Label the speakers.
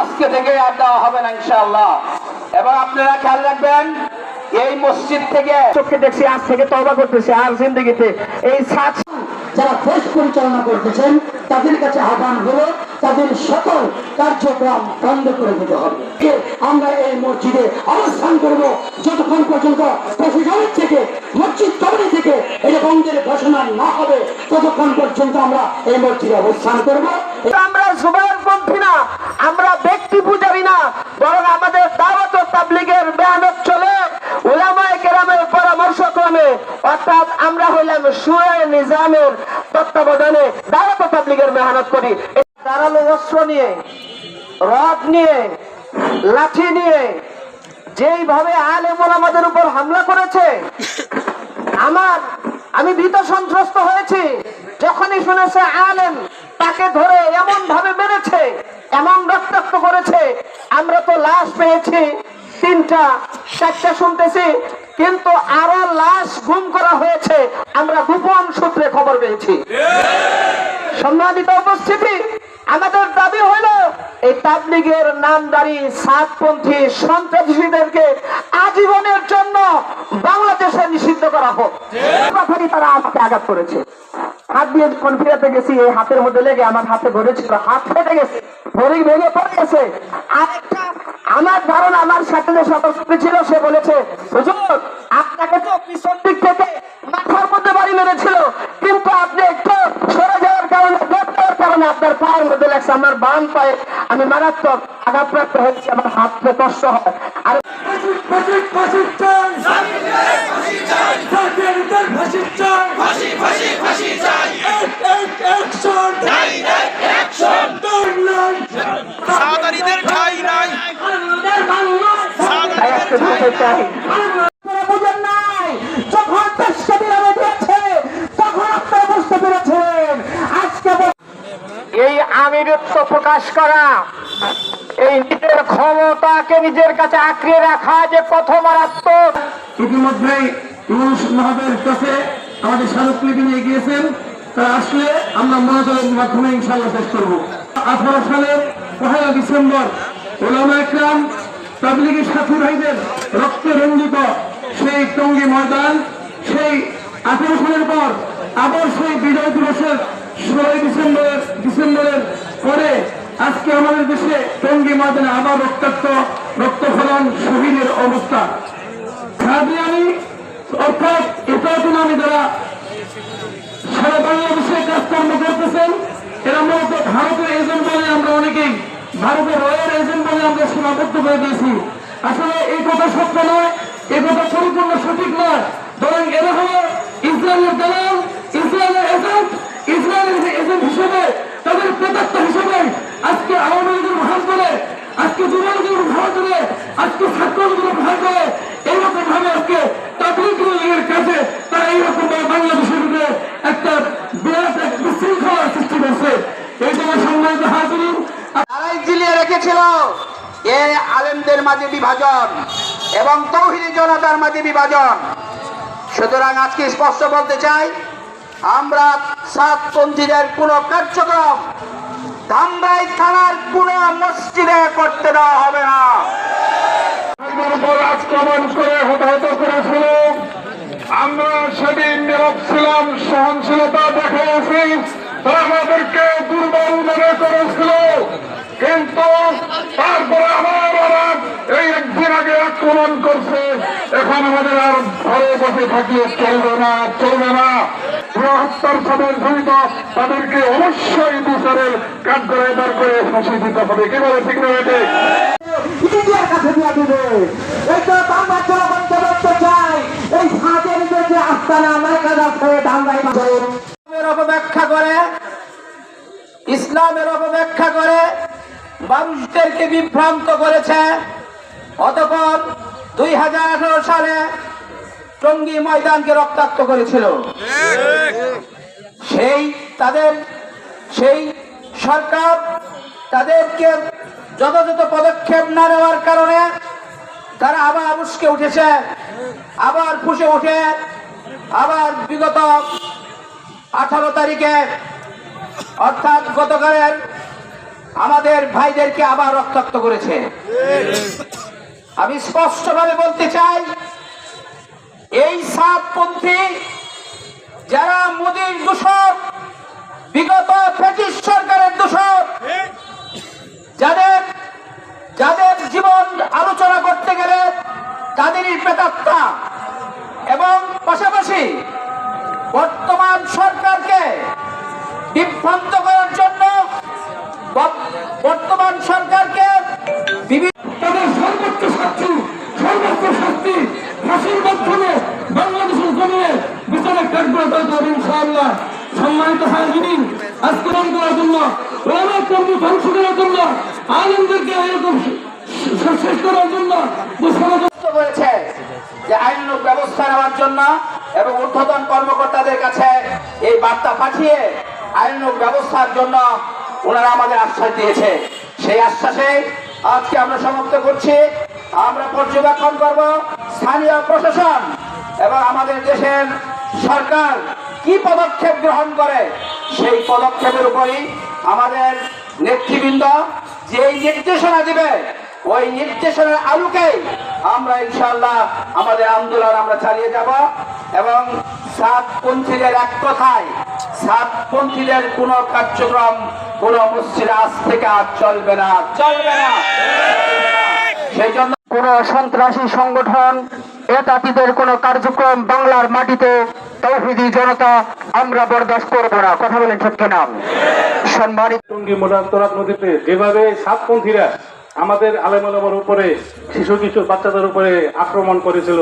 Speaker 1: আজকে থেকে আর দেওয়া হবে না ইনশাআল্লাহ। এবং আপনারা খেয়াল রাখবেন, এই মসজিদ থেকে চোখে দেখছি, আজ থেকে তবা করতেছি, আর জিন্দগিতে এই সাত
Speaker 2: যারা দেশ পরিচালনা করতেছেন, তাদের কাছে আহ্বান হলো, তাদের সকল কার্যক্রম বন্ধ করে দিতে হবে। আমরা এই মসজিদে অবস্থান করব, যতক্ষণ পর্যন্ত প্রশাসনের থেকে, মসজিদ কমিটি থেকে এই বন্ধের ঘোষণা না হবে, ততক্ষণ পর্যন্ত আমরা এই মসজিদে অবস্থান করব।
Speaker 1: আমরা জুবাইর পূজারী না বরং আমাদের দাওয়াত তাবলিগের মেহনত চলে। উলামায়ে কেরামের পরামর্শ ক্রমে অর্থাৎ আমরা হইলাম সুরে নিজামের তত্ত্বাবধানে দাওয়াত তাবলিগের মেহনত করি। ধারালো অস্ত্র নিয়ে, রড নিয়ে, লাঠি নিয়ে, যেইভাবে আলেমুল আমাদের উপর হামলা করেছে, আমার, আমি ভীত সন্ত্রস্ত হয়েছি। যখনই শুনেছে আলেম তাকে ধরে এমন ভাবে মেরেছে এমন রক্তাক্ত করেছে আমরা তো লাশ পেয়েছি তিনটা চারটা শুনতেছি কিন্তু আরও লাশ গুম করা হয়েছে আমরা গোপন সূত্রে খবর পেয়েছি। সম্মানিত উপস্থিতি আমাদের দাবি হইল এই তাবলিগের নামদারি সাতপন্থী সন্ত্রাসীদেরকে আজীবনের জন্য বাংলাদেশে নিষিদ্ধ করা হোক। কথারই তারা আমাকে আঘাত করেছে। হাত দিয়ে যখন ফিরাতে গেছি, এই হাতের মধ্যে লেগে আমার হাতে হাত ফেটে গেছে ভরি ভেঙে পড়ে গেছে। আরেকটা, আমার ধারণা, আমার সাথে যে সদস্য ছিল, সে বলেছে, হুজুর, আপনাকে তো পিছন দিক থেকে মাথার মধ্যে বাড়ি মেরেছিল, কিন্তু আপনি একটু সরে যাওয়ার কারণে আপনার পায়ের মধ্যে লাগছে আমার বাম পায়ে আমি মারাত্মক আঘাতপ্রাপ্ত হয়েছি আমার হাতে কষ্ট হয়। আর তাই আজকে বলতে চাই আপনারা বুঝেন নাই যখন দেশকে বিরামে দিয়েছে তখন আপনারা বুঝতে পেরেছেন আজকে বল- আমিরত্ব প্রকাশ করা। এই নিজের ক্ষমতাকে নিজের কাছে আঁকড়ে রাখা যে কত মারাত্মক
Speaker 3: ইতিমধ্যেই ইমাম সাহেবের কাছে আমাদের স্মারকলিপি নিয়ে গিয়েছেন। তারা আসলে আমরা মনোযোগের মাধ্যমে ইনশাল্লাহ শেষ করব। আঠারো সালের পহেলা ডিসেম্বর ওলামা একরাম তাবলিগি সাথী ভাইদের রক্তে রঞ্জিত সেই টঙ্গী ময়দান, সেই আঠারো সালের পর আবার সেই বিজয় দিবসের ষোলোই ডিসেম্বরের ডিসেম্বরের পরে আজকে আমাদের দেশে টঙ্গী ময়দানে আবার রক্তাক্ত রক্তফলন শহীদের অবস্থা। কাদিয়ানি অর্থাৎ এটাও নামে যারা সারা বাংলাদেশে কাজকর্ম করতেছেন, এরা মূলত ভারতের এজেন্ট বলে আমরা অনেকেই, ভারতের রয়্যাল এজেন্ট বলে আমরা সীমাবদ্ধ করে দিয়েছি। আসলে এই কথা সত্য নয় এই কথা পরিপূর্ণ সঠিক নয়। বরং এরা হলো ইসরায়েলের দালাল, ইসরায়েলের এজেন্ট ইসরায়েলের এজেন্ট হিসেবে তাদের প্রেতাত্ম হিসেবে আজকে আওয়ামী লীগের ভাগ করে আজকে যুবলীগের ভাগ করে আজকে ছাত্রলীগের ভাগ করে এইরকম ভাবে আজকে তাবলিগ লীগের কাছে তারা এইরকম ভাবে বাংলাদেশের ভিতরে একটা বিরাট এক বিশৃঙ্খলা সৃষ্টি করছে এই জন্য সম্মানিত হাজির
Speaker 1: তারাই জিলিয়ে রেখেছিল। এ আলেমদের মাঝে বিভাজন এবং তৌহিদি জনতার মাঝে বিভাজন। সুতরাং আজকে স্পষ্ট বলতে চাই, আমরা সাতপন্থীদের কোন কার্যক্রম ধামরাই থানার কোন মসজিদে করতে দেওয়া হবে না।
Speaker 3: আক্রমণ করে হতাহত করেছিল। আমরা সেদিন নীরব ছিলাম, সহনশীলতা দেখিয়েছি আমাদেরকে দুর্বল মনে করেছিল। কিন্তু তারপরে আবার ওরা এই একদিন আগে আক্রমণ করছে। এখন আমাদের আর ঘরে বসে থাকলে চলবে না চলবে না। বৃহত্তর সবের জড়িত তাদেরকে অবশ্যই বিচারের কার্যালয় বার করে ফাঁসি দিতে হবে। কি বলে ঠিক রয়েছে
Speaker 2: ইন্ডিয়ার কাছে
Speaker 1: মানুষদেরকে বিভ্রান্ত করেছে। অতপর দুই হাজার আঠারো সালে টঙ্গী ময়দানকে রক্তাক্ত করেছিল। সেই তাদের, সেই সরকার তাদেরকে যথাযথ পদক্ষেপ না নেওয়ার কারণে তারা আবার উস্কে উঠেছে, আবার ফুসে উঠে আবার বিগত আঠারো তারিখে, অর্থাৎ গতকালের
Speaker 4: আমাদের ভাইদেরকে আবার রক্তাক্ত করেছে। আমি স্পষ্টভাবে বলতে চাই, এই সাতপন্থী যারা মোদীর দূষণ বিগত ব্রিটিশ সরকারের দূষণ যাদের যাদের জীবন আলোচনা করতে গেলে তাদেরই প্রেতাত্মা এবং পাশাপাশি বর্তমান সরকারকে বিভ্রান্ত ব- বর্তমান সরকারকে
Speaker 3: তাদের সর্বোচ্চ শাস্তি সর্বোচ্চ শাস্তি ফাঁসির মাধ্যমে বাংলাদেশের জমিয়ে বিচারে ইনশাআল্লাহ। সম্মানিত হাজিরিন পালন করার জন্য ওলামা কর্মী ধ্বংস করার জন্য আনন্দকে এরকম শেষ করার জন্য যে
Speaker 4: করেছে ব্যবস্থা নেওয়ার জন্য এবং ঊর্ধ্বতন কর্মকর্তাদের কাছে এই বার্তা পাঠিয়ে আইনানুগ ব্যবস্থার জন্য ওনারা আমাদের আশ্বাস দিয়েছে। সেই আশ্বাসে আজকে আমরা সমাপ্ত করছি। আমরা পর্যবেক্ষণ করব স্থানীয় প্রশাসন এবং আমাদের দেশের সরকার কি পদক্ষেপ গ্রহণ করে। সেই পদক্ষেপের উপরই আমাদের নেতৃবৃন্দ যেই নির্দেশনা দিবে, ওই নির্দেশনার আলোকে আমরা ইনশাল্লাহ আমাদের আন্দোলন আমরা চালিয়ে যাব এবং সাতপন্থীদের এক কথায় সাতপন্থীদের কোন কার্যক্রম কোন মসজিদ আজ থেকে আর চলবে না। চলবে না। সেই জন্য
Speaker 2: কোন সন্ত্রাসী সংগঠন এতাতিদের কোন কার্যক্রম বাংলার মাটিতে তৌহিদি জনতা আমরা বরদাস্ত করব না। কথা বলেন সত্য নাম সম্মানিত
Speaker 5: টঙ্গী মোটান্তরাত নদীতে যেভাবে সাতপন্থীরা আমাদের আলেমালামার উপরে শিশু কিশোর বাচ্চাদের উপরে আক্রমণ করেছিল